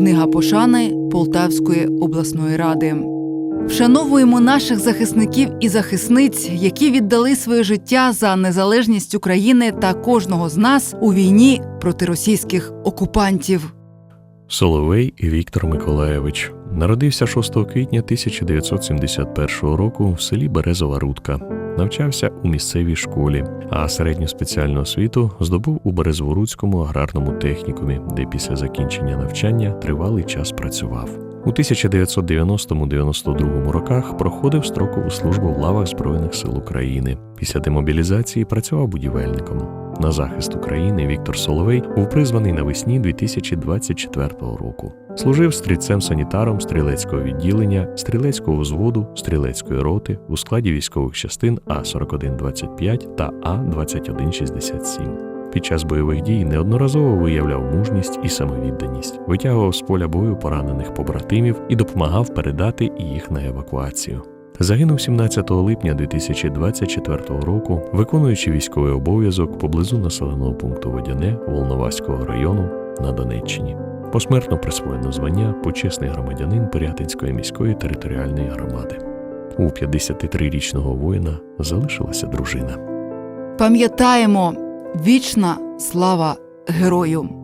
Книга пошани Полтавської обласної ради. Вшановуємо наших захисників і захисниць, які віддали своє життя за незалежність України та кожного з нас у війні проти російських окупантів. Соловей Віктор Миколаєвич народився 6 квітня 1971 року в селі Березова Рудка. Навчався у місцевій школі, а середню спеціальну освіту здобув у Березворуцькому аграрному технікумі, де після закінчення навчання тривалий час працював. У 1990-92 роках проходив строкову службу в лавах Збройних сил України. Після демобілізації працював будівельником. На захист України Віктор Соловей був призваний навесні 2024 року. Служив стрільцем-санітаром стрілецького відділення, стрілецького взводу, стрілецької роти у складі військових частин А4125 та А2167. Під час бойових дій неодноразово виявляв мужність і самовідданість, витягував з поля бою поранених побратимів і допомагав передати їх на евакуацію. Загинув 17 липня 2024 року, виконуючи військовий обов'язок поблизу населеного пункту Водяне Волноваського району на Донеччині. Посмертно присвоєно звання почесний громадянин Пирятинської міської територіальної громади. У 53-річного воїна залишилася дружина. Пам'ятаємо вічна слава герою!